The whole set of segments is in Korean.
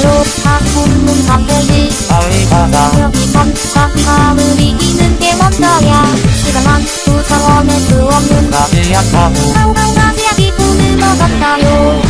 있어요 다 웃는 반대지 알바다. 여기선 과감을 이기는 게 먼저야. 시간만 부서워낼 수 없는 가지야 타고. 가, 가, 지 약이 꿈을 얻었어요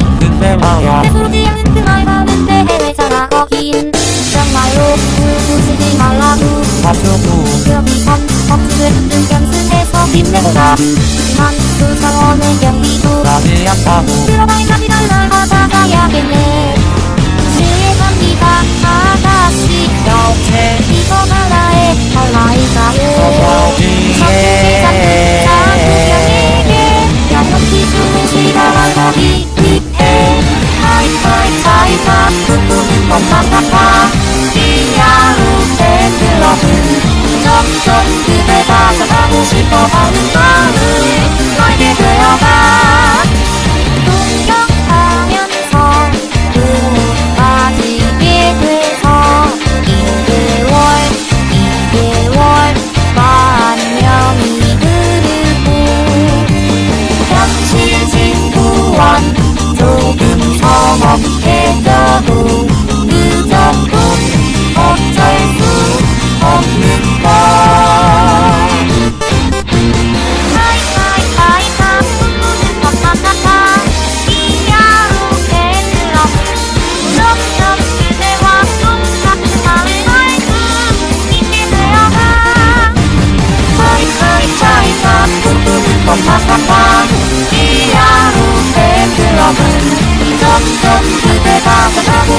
대마야 배부르지 않은 그날 가는데 해외잖아. 거긴 정말로 부부지지 말라고. 마셔도. 여기선 억지를 흔든 견승에서 힘내보라 하지만 그 차원의 경비도 나지 않다고 지켜보는 걸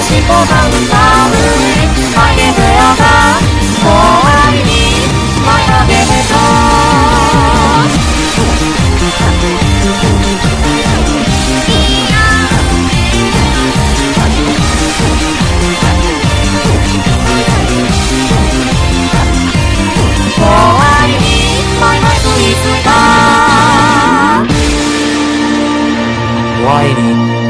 씹어간 마음을 하게 되어가 고함이 만나게 되어 Whitey.